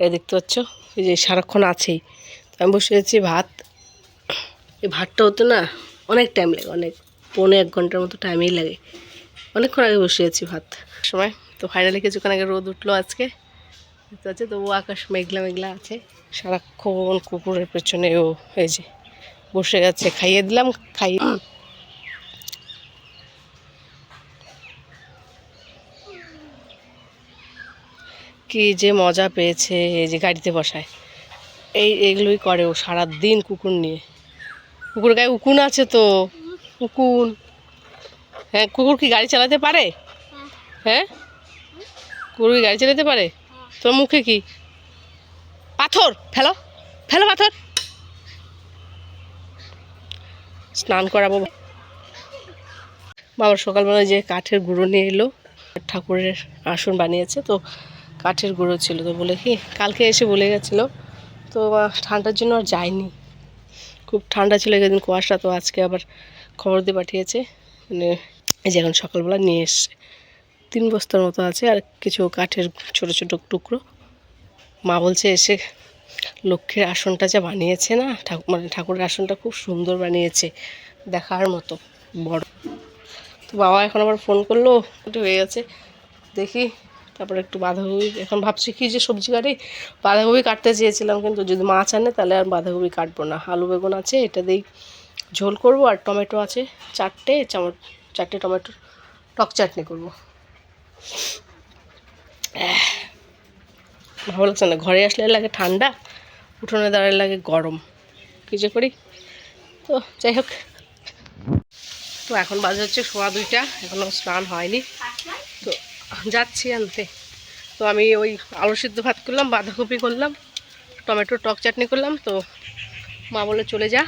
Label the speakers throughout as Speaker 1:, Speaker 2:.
Speaker 1: এই দেখতে পাচ্ছ? এই যে সারাক্ষণ আছেই। আমি বসে আছি ভাত। এই ভাতটা হতে না অনেক টাইম লাগে, অনেক পৌনে এক ঘণ্টার মতো টাইমই লাগে। অনেকক্ষণ আগে বসে আছি ভাত। সময়। তো ফাইনালি কিছুক্ষণ আগে রোদ উঠল আজকে। দেখতে পাচ্ছি? তবু আকাশ মেঘলা মেঘলা আছে। সারাক্ষণ কুকুরের পেছনে ও এই যে বসে গেছে খাইয়ে দিলাম, খাইয়ে কি যে মজা পেয়েছে এই যে গাড়িতে বসায়। এই এগুলোই করে ও সারাদিন কুকুর নিয়ে। কুকুর গায়ে উকুন আছে তো, উকুন। হ্যাঁ কুকুর কি গাড়ি চালাতে পারে? হ্যাঁ? কুকুর কি গাড়ি চালাতে পারে? তোর মুখে কি? পাথর, ফেলো ফেলো পাথর। স্নান করাবো। বাবা সকালবেলা যে কাঠের গুঁড়ো নিয়ে এলো, ঠাকুরের আসন বানিয়েছে, তো কাঠের গুঁড়ো ছিল তো বলে কি কালকে এসে বলে গেছিল। তো ঠান্ডার জন্য আর যায়নি। খুব ঠান্ডা ছিল একদিন কুয়াশা, তো আজকে আবার খবর দিয়ে পাঠিয়েছে। মানে এই যে এখন সকালবেলা নিয়ে এসছে। তিন বস্তার মতো আছে আর কিছু কাঠের ছোট ছোট টুকরো। মা বলছে, এসে লক্ষ্মীর আসনটা যা বানিয়েছে না, ঠাকুর মানে ঠাকুরের আসনটা খুব সুন্দর বানিয়েছে, দেখার মতো, বড়। তো বাবা এখন আবার ফোন করল একটু হয়ে গেছে। দেখি তারপরে একটু বাঁধাকপি, এখন ভাবছি কি যে সবজি কাটি, বাঁধাকপি কাটতে চেয়েছিলাম কিন্তু যদি মাছ আনে তাহলে আর বাঁধাকপি কাটবো না। আলু বেগুন আছে, এটা দিয়েই ঝোল করব আর টমেটো আছে, চারটে চামচ, চারটে টমেটো, টক চাটনি করব। ভালো লাগছে না, ঘরে আসলে লাগে ঠান্ডা, উঠোনে দাঁড়ালে লাগে গরম, কী যে করি। তো যাই হোক, তো এখন বাজে হচ্ছে সোয়া দুইটা এখনও স্নান হয়নি। যাচ্ছি আনতে। তো আমি ওই আলু সিদ্ধ ভাত করলাম, বাঁধাকপি করলাম, টমেটো টক চাটনি করলাম, তো মা বলে চলে যা।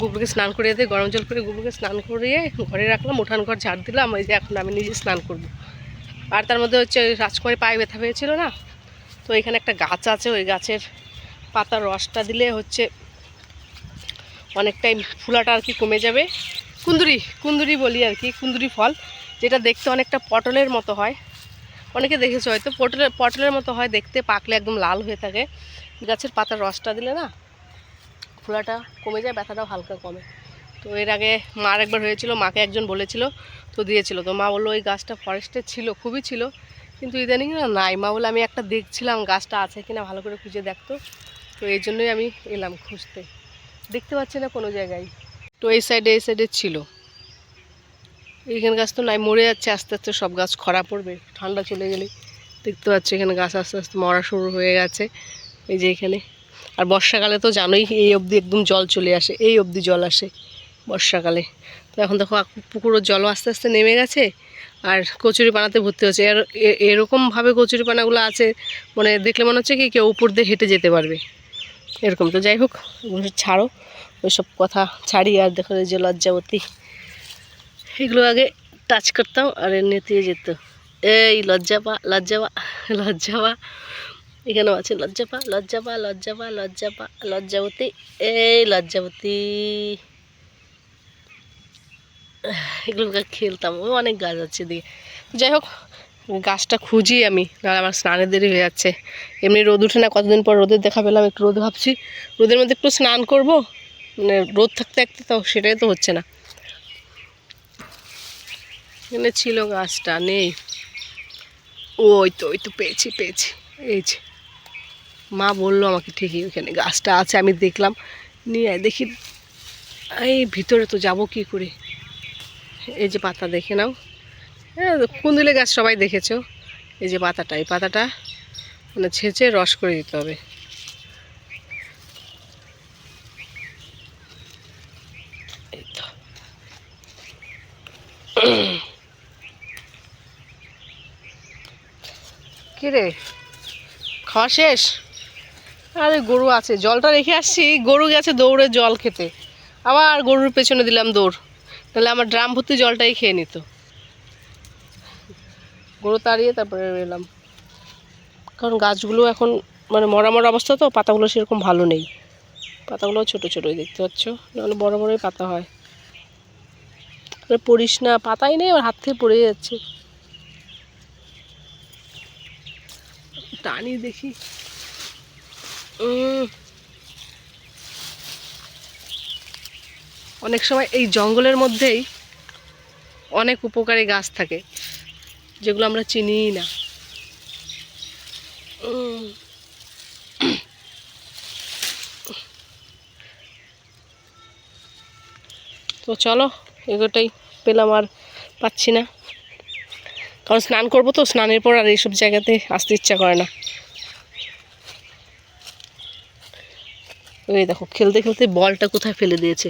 Speaker 1: গুবলুকে স্নান করিয়ে দিয়ে গরম জল করে গুবলুকে স্নান করিয়ে ঘরে রাখলাম, উঠান ঘর ঝাড় দিলাম ওই যে এখন আমি নিজে স্নান করব। আর তার মধ্যে হচ্ছে ওই রাজকুমারী পায়ে ব্যথা হয়েছিল না? তো এখানে একটা গাছ আছে, ওই গাছের পাতার রসটা দিলে হচ্ছে অনেকটাই ফুলাটা আর কি কমে যাবে। কুন্দুরি কুন্দুরি বলি আর কি, কুন্দুরি ফল। যেটা দেখতে অনেকটা পটলের মতো হয়। অনেকে দেখেছ হয়তো পটলের পটলের মতো হয় দেখতে, পাকলে একদম লাল হয়ে থাকে। গাছের পাতার রসটা দিলে না, ফোলাটা কমে যায়, ব্যথাটাও হালকা কমে। তো এর আগে মার একবার হয়েছিল, মাকে একজন বলেছিল, তো দিয়েছিল। তো মা বলল, ওই গাছটা ফরেস্টে ছিল, খুবই ছিল। কিন্তু ইদানিং না, নাই। মা বলে আমি একটা দেখছিলাম, গাছটা আছে কিনা, ভালো করে খুঁজে দেখতো। তো এই জন্যই আমি এলাম খুঁজতে। দেখতে পাচ্ছি না কোনো জায়গায়। তো এই সাইডে এই সাইডে ছিল। এইখানে গাছ তো নাই, মরে যাচ্ছে, আস্তে আস্তে সব গাছ খরা পড়বে, ঠান্ডা চলে গেলে। দেখতে পাচ্ছি এখানে গাছ আস্তে আস্তে মরা শুরু হয়ে গেছে, এই যে এখানে। আর বর্ষাকালে তো জানোই, এই অবধি একদম জল চলে আসে, এই অবধি জল আসে বর্ষাকালে। তো এখন দেখো পুকুরের জলও আস্তে আস্তে নেমে গেছে, আর কচুরি পানাতে ভর্তি হচ্ছে। আর এ- এরকমভাবে কচুরি পানাগুলো আছে মানে দেখলে মনে হচ্ছে কি কেউ উপর দিয়ে হেঁটে যেতে পারবে। এরকম। তো যাই হোক ছাড়ো, ওইসব কথা ছাড়ি, আর দেখো যে লজ্জাবতী। এগুলো আগে টাচ করতাম আর এমনিতে যেত। এই লজ্জা পা, লজ্জা লজ্জাপা লজ্জাপা লজ্জাপা এখানেও আছে লজ্জাপা লজ্জাপা লজ্জাপা লজ্জাপা লজ্জাবতী এই লজ্জাবতী এগুলো খেলতাম। ও অনেক গাছ আছে দিয়ে যাই হোক, গাছটা খুঁজি আমি, নাহলে আমার স্নানের দেরি হয়ে যাচ্ছে। এমনি রোদ উঠে না, কতদিন পর রোদের দেখা পেলাম, একটু রোদ ভাবছি। রোদের মধ্যে একটু স্নান করব মানে রোদ থাকতে থাকতে তো সেটাই তো হচ্ছে না। এখানে ছিল গাছটা, নেই। ওই তো ওই তো পেয়েছি পেয়েছি। এই যে, মা বলল আমাকে ঠিকই ওইখানে গাছটা আছে, আমি দেখলাম। নিয়ে দেখি। এই ভিতরে তো যাব কি করে? এই যে পাতা দেখে নাও। হ্যাঁ কুন্দুলি গাছ সবাই দেখেছ। এই যে পাতাটা, এই পাতাটা মানে ছেঁচে রস করে দিতে হবে। রে খাওয়া শেষ? আরে গরু আছে, জলটা রেখে আসছি। গরু গেছে দৌড়ে জল খেতে। আবার গরুর পেছনে দিলাম দৌড়। তাহলে আমার ড্রাম ভর্তি জলটাই খেয়ে নিত। গরু তাড়িয়ে তারপরে এলাম। কারণ গাছগুলো এখন মানে মরা মরা অবস্থা তো, পাতাগুলো সেরকম ভালো নেই। পাতাগুলো ছোটো ছোটোই, দেখতে পাচ্ছ? নাহলে বড় বড়ই পাতা হয়। পড়িস না, পাতাই নেই আমার হাত থেকে পড়ে যাচ্ছে। টানি দেখি। অনেক সময় এই জঙ্গলের মধ্যেই অনেক উপকারী গাছ থাকে, যেগুলো আমরা চিনিই না। তো চলো এগোটাই পেলাম আর পাচ্ছি না। কারণ স্নান করব তো, স্নানের পর আর এইসব জায়গাতে আসতে ইচ্ছা করে না। ওই দেখো, খেলতে খেলতে বলটা কোথায় ফেলে দিয়েছে?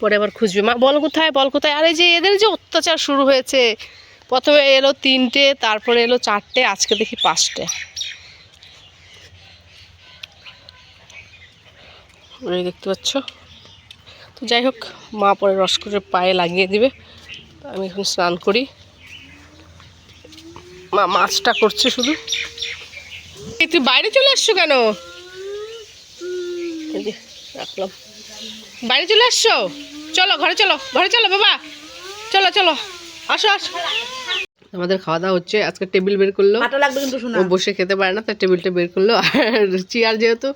Speaker 1: পরে আবার খুঁজবে। মা, বল কোথায়? বল কোথায়? আরে যে এদের যে অত্যাচার শুরু হয়েছে। প্রথমে এলো তিনটে, তারপরে এলো চারটে, আজকে দেখি পাঁচটে। দেখতে পাচ্ছ? তো যাই হোক, মা পরে রস করে পায়ে লাগিয়ে দিবে। আমি এখন স্নান করি। মা মাছটা করছে শুধু। এই তুই বাইরে চলে আসছো কেন? রাখলাম। বাইরে চলে আসছো? চলো ঘরে চলো ঘরে চলো বাবা। চলো চলো। আসো আসো। আমাদের খাওয়া দাওয়া হচ্ছে আজকে টেবিল বের করল।
Speaker 2: কিন্তু শোনা
Speaker 1: ও বসে খেতে পারে না তার টেবিলটা বের করল। আর চেয়ার যেহেতু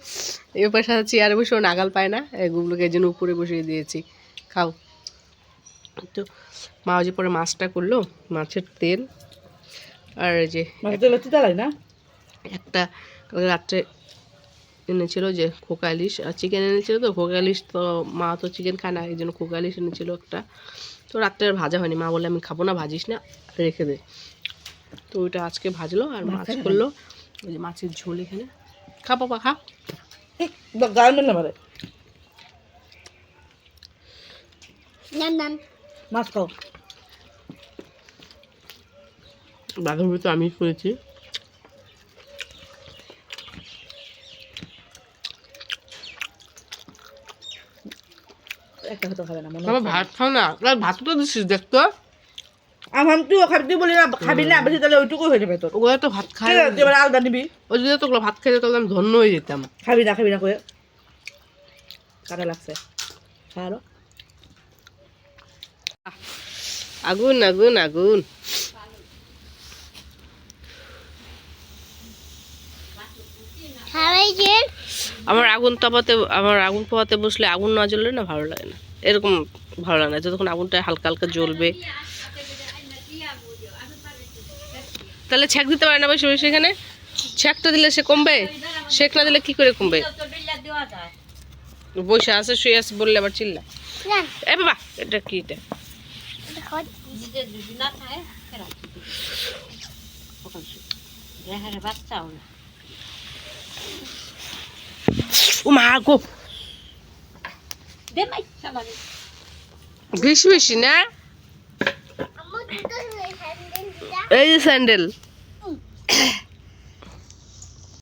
Speaker 1: এই পাশে চেয়ারে বসে ও নাগাল পায় না এগুলোকে এই জন্য উপরে বসিয়ে দিয়েছি। খাও। তো মা ওই যে পরে মাছটা করল মাছের তেল। আর এই যে
Speaker 2: মানে না?
Speaker 1: একটা রাত্রে এনেছিল যে খোকা ইলিশ আর চিকেন এনেছিল তো খোকা ইলিশ তো মা তো চিকেন খায় না এই জন্য খোকা ইলিশ এনেছিল একটা। তো রাত্রে আর ভাজা হয়নি। মা বলে আমি খাব না ভাজিস না রেখে দে। তো ওইটা আজকে ভাজলো আর মাছ করল। ওই যে মাছের ঝোল এখানে। খা বাবা খা।
Speaker 2: মাছ খাও।
Speaker 1: বাঘের ভিতরে আমি করেছি। বাবা ভাত খাও না। ভাত তো দিচ্ছিস দেখতো
Speaker 2: আমার তুই খাবি তুই বলি না খাবি না বেশি তাহলে ওইটুকু হয়ে যাবে তোর।
Speaker 1: ওগুলো তো ভাত খায়
Speaker 2: ঠিক আছে, তুই এবার আলাদা নিবি।
Speaker 1: ওই যদি তো ভাত তাহলে আমি ধন্য হয়ে যেতাম।
Speaker 2: খাবি না খাবি না করে কাটা লাগছে।
Speaker 1: আগুন আগুন আগুন। আমার আগুন তাপাতে আমার আগুন পোহাতে বসলে আগুন না জ্বললে না ভালো লাগে না। এরকম ভালো লাগে না যতক্ষণ আগুনটা হালকা হালকা জ্বলবে। তাহলে ছ্যাক দিতে পারে না বসে বসে এখানে ছ্যাকটা দিলে সে কমবে? শেক না দিলে কি করে কমবে? বসে আছে শুয়ে আসে বললে আবার চিল্লা এ বাবা এটা কি এটা? ও মা গো বেশি বেশি না এই যে স্যান্ডেল